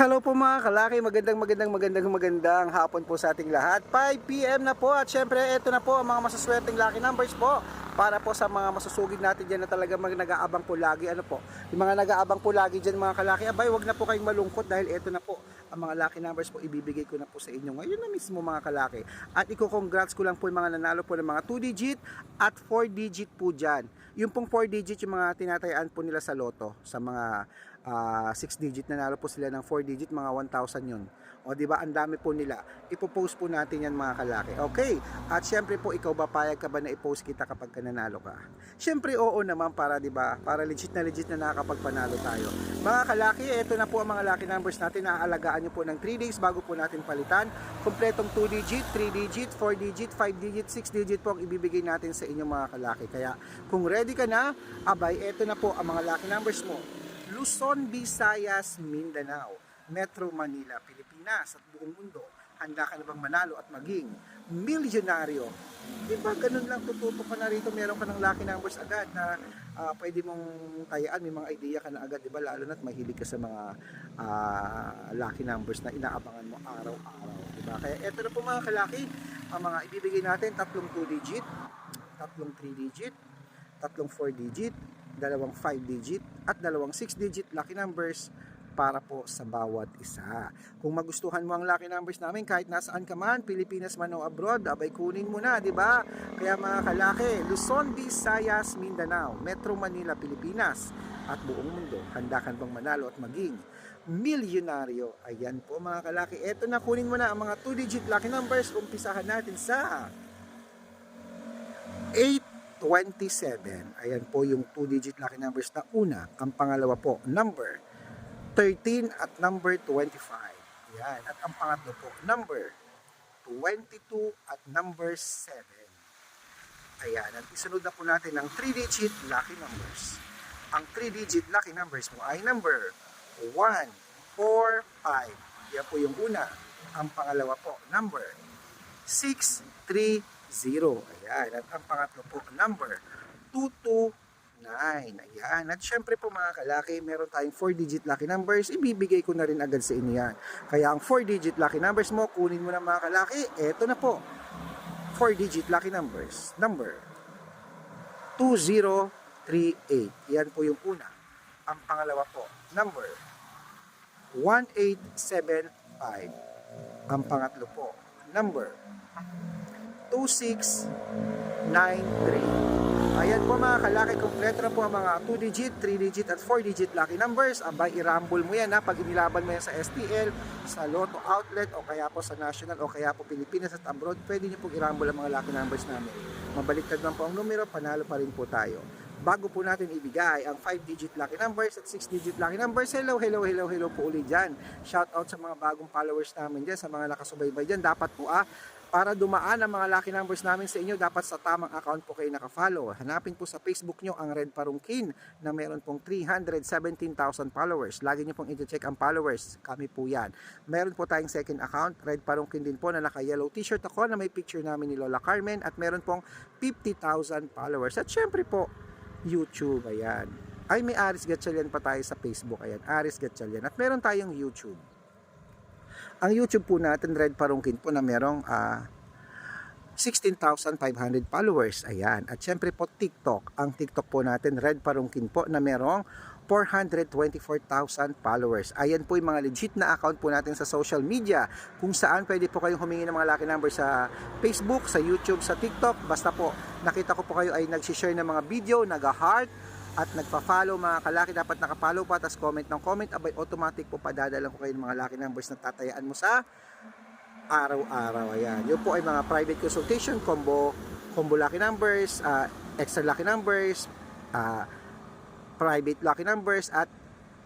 Hello po mga kalaki, magandang magandang magandang magandang hapon po sa ating lahat. 5pm na po at syempre ito na po ang mga masaswerteng lucky numbers po para po sa mga masusugid natin dyan na talaga mag nag-aabang po lagi. Ano po, yung mga nag-aabang po lagi dyan mga kalaki, abay wag na po kayong malungkot dahil ito na po ang mga lucky numbers po ibibigay ko na po sa inyo ngayon na mismo mga kalaki. At iko-congrats ko lang po yung mga nanalo po ng mga 2 digit at 4 digit po dyan. Yung pong 4 digit yung mga tinatayaan po nila sa loto sa mga 6 digit nanalo po sila ng 4 digit mga 1,000 yun. O di ba ang dami po nila. Ipo-post po natin yan mga kalaki. Okay? At syempre po ikaw ba payag ka ba na i-post kita kapag ka nanalo ka? Syempre oo naman para di ba? Para legit na legit na nakakapagpanalo tayo. Mga kalaki, ito na po ang mga lucky numbers natin. Naaalagaan nyo po ng 3 days bago po natin palitan. Kompletong 2 digit, 3 digit, 4 digit, 5 digit, 6 digit po ang ibibigay natin sa inyo mga kalaki. Kaya kung ready ka na, abay, ito na po ang mga lucky numbers mo. Luzon, Visayas, Mindanao, Metro Manila, Pilipinas at buong mundo. Handa ka na bang manalo at maging milyonaryo? Di ba ganun lang tututo ka na rito, meron ka ng lucky numbers agad na ah, pwede mong tayaan, may mga idea ka na agad, di ba? Lalo na't mahilig ka sa mga ah, lucky numbers na inaabangan mo araw-araw, di ba? Kaya eto na po mga kalaki, ang mga ibibigay natin, tatlong 2 digit, tatlong 3 digit, tatlong 4 digit, dalawang 5 digit, at dalawang 6 digit lucky numbers para po sa bawat isa. Kung magustuhan mo ang lucky numbers namin kahit nasaan ka man, Pilipinas man o abroad, abay kunin mo na, di ba? Kaya mga kalaki, Luzon, Visayas, Mindanao, Metro Manila, Pilipinas, at buong mundo, handa ka bang manalo at maging milyonaryo. Ayan po mga kalaki. Eto na, kunin mo na ang mga 2-digit lucky numbers. Umpisahan natin sa 827. Ayan po yung 2-digit lucky numbers na una. Ang pangalawa po, number 13 at number 25. Ayan. At ang pangatlo po, number 22 at number 7. Ayan. At isunod na po natin ang 3-digit lucky numbers. Ang 3-digit lucky numbers mo ay number 1, 4, 5. Yan po yung una. Ang pangalawa po, number 6, 3, 0. Ayan. At ang pangatlo po, number 229. Ayan. At syempre po mga kalaki, meron tayong 4-digit lucky numbers. Ibibigay ko na rin agad sa inyo yan. Kaya ang 4-digit lucky numbers mo, kunin mo na mga kalaki. Eto na po. 4-digit lucky numbers. Number 2038. Yan po yung una. Ang pangalawa po, number 1875. Ang pangatlo po, number 2693. Ayan po mga kalaki, kompleto na po ang mga 2-digit, 3-digit at 4-digit lucky numbers. Abay, i-rumble mo yan ha, pag inilaban mo yan sa STL, sa Lotto Outlet, o kaya po sa National, o kaya po Pilipinas at abroad, pwede nyo pong i-rumble ang mga lucky numbers namin. Mabaliktad lang po ang numero, panalo pa rin po tayo. Bago po natin ibigay ang 5-digit lucky numbers at 6-digit lucky numbers, hello, hello, hello, hello po ulit dyan. Shout out sa mga bagong followers namin dyan, sa mga nakasubaybay dyan. Dapat po ah, para dumaan ang mga lucky numbers namin sa inyo, dapat sa tamang account po kayo nakafollow. Hanapin po sa Facebook nyo ang Red Parungkin na meron pong 317,000 followers. Lagi nyo pong i-check ang followers. Kami po yan. Meron po tayong second account, Red Parungkin din po na naka-yellow t-shirt ako na may picture namin ni Lola Carmen at meron pong 50,000 followers. At syempre po, YouTube, ayan. Ay, may Aris Gatchalian pa tayo sa Facebook, ayan. Aris Gatchalian. At meron tayong YouTube. Ang YouTube po natin, Red Parungkin po na merong ah, 16,500 followers. Ayan. At syempre po TikTok. Ang TikTok po natin, Red Parungkin po na merong 424,000 followers. Ayan po yung mga legit na account po natin sa social media kung saan pwede po kayong humingi ng mga lucky number sa Facebook, sa YouTube, sa TikTok. Basta po nakita ko po kayo ay nag-share ng mga video, nag-heart, at nagpa-follow mga kalaki dapat naka-follow pa tapos comment ng comment abay automatic po padadala ko kayo ng mga lucky numbers na tatayaan mo sa araw-araw. Ayan. Yun po ay mga private consultation combo combo lucky numbers ah, extra lucky numbers ah, private lucky numbers at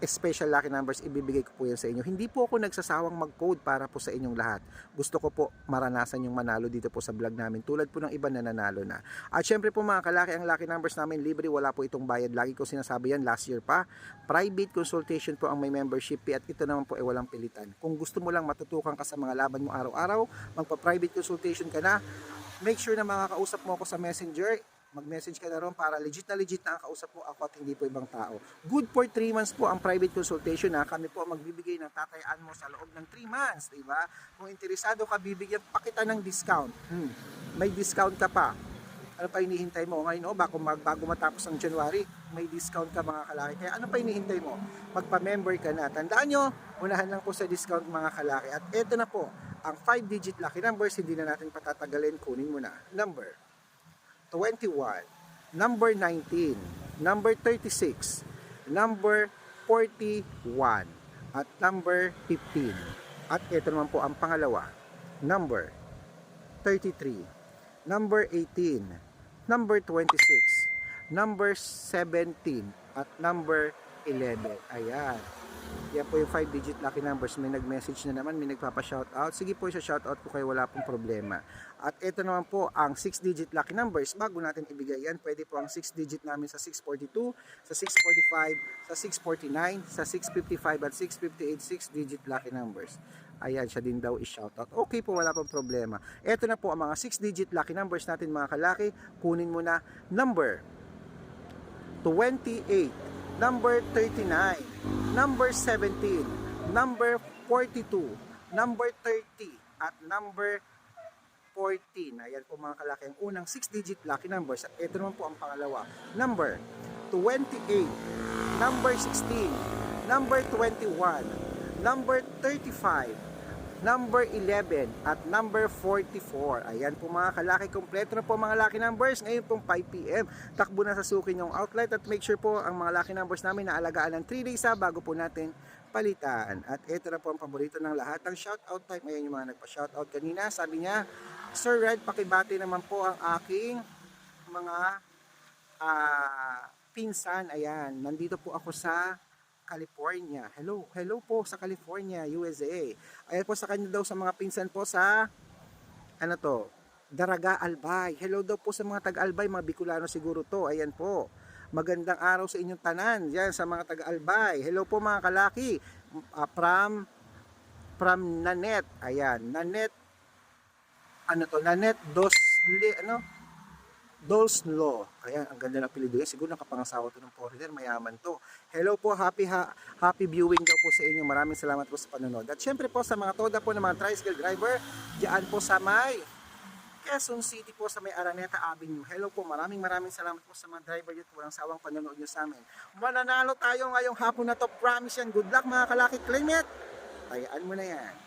special lucky numbers ibibigay ko po yan sa inyo. Hindi po ako nagsasawang mag-code para po sa inyong lahat. Gusto ko po maranasan yung manalo dito po sa vlog namin tulad po ng iba na nanalo na. At syempre po mga kalaki ang lucky numbers namin libre wala po itong bayad. Lagi ko sinasabi yan last year pa. Private consultation po ang may membership fee at ito naman po ay walang pilitan. Kung gusto mo lang matutukan ka sa mga laban mo araw-araw magpa private consultation ka na. Make sure na makakausap mo ako sa messenger Mag-message ka na ron para legit na legit na ang kausap po ako at hindi po ibang tao. Good for 3 months po ang private consultation na kami po ang magbibigay ng tatayaan mo sa loob ng 3 months, di ba? Kung interesado ka, bibigyan pa kita ng discount. Hmm. May discount ka pa. Ano pa hinihintay mo? Ngayon, oh, bago, mag, bago matapos ang January, may discount ka mga kalaki. Kaya ano pa hinihintay mo? Magpa-member ka na. Tandaan nyo, unahan lang po sa discount mga kalaki. At eto na po, ang 5-digit lucky numbers, hindi na natin patatagalin. Kunin mo na. Number 21, number 19, number 36, number 41, at number 15. At ito naman po ang pangalawa, number 33, number 18, number 26, number 17, at number 11. Ayan. Yan po yung 5-digit lucky numbers. May nag-message na naman, may nagpapa-shoutout. Sige po, shoutout ko kayo, wala pong problema. At ito naman po ang 6-digit lucky numbers. Bago natin ibigay yan, pwede po ang 6-digit namin sa 642, sa 645, sa 649, sa 655 at 658 6-digit lucky numbers. Ayan, siya din daw i-shoutout. Okay po, wala pong problema. Ito na po ang mga 6-digit lucky numbers natin mga kalaki. Kunin mo na number 28, number 39, number 17, number 42, number 30, at number 14. Ayan po mga kalaki ang unang 6-digit lucky numbers. At ito naman po ang pangalawa. Number 28, number 16, number 21, number 35, number 11 at number 44. Ayan po mga kalaki, kompleto na po mga lucky numbers. Ngayon pong 5pm, takbo na sa sukin yung outlet at make sure po ang mga lucky numbers namin na alagaan ng 3 days ha, bago po natin palitan. At ito na po ang paborito ng lahat, ang shoutout time. Ayan yung mga nagpa-shoutout kanina. Sabi niya, Sir Red, pakibati naman po ang aking mga ah, pinsan. Ayan, nandito po ako sa California. Hello, hello po sa California, USA. Ayan po sa kanya daw sa mga pinsan po sa ano to, Daraga Albay. Hello daw po sa mga taga-Albay, mga Bicolano siguro to. Ayan po. Magandang araw sa inyong tanan. Yan sa mga taga-Albay. Hello po mga kalaki. Ah, from from Nanet. Ayan, Nanet ano to, Nanet Dos li, ano? Dolslo. Ayan, ang ganda ng apelido yan. Siguro nakapangasawa to ng foreigner, mayaman to. Hello po, happy ha, happy viewing daw po sa inyo. Maraming salamat po sa panonood. At syempre po sa mga toda po ng mga tricycle driver, diyan po sa may Quezon City po sa may Araneta Avenue. Hello po, maraming maraming salamat po sa mga driver dito. Walang sawang panonood nyo sa amin. Mananalo tayo ngayong hapon na to. Promise yan. Good luck mga kalaki. Claim it. Tayaan mo na yan.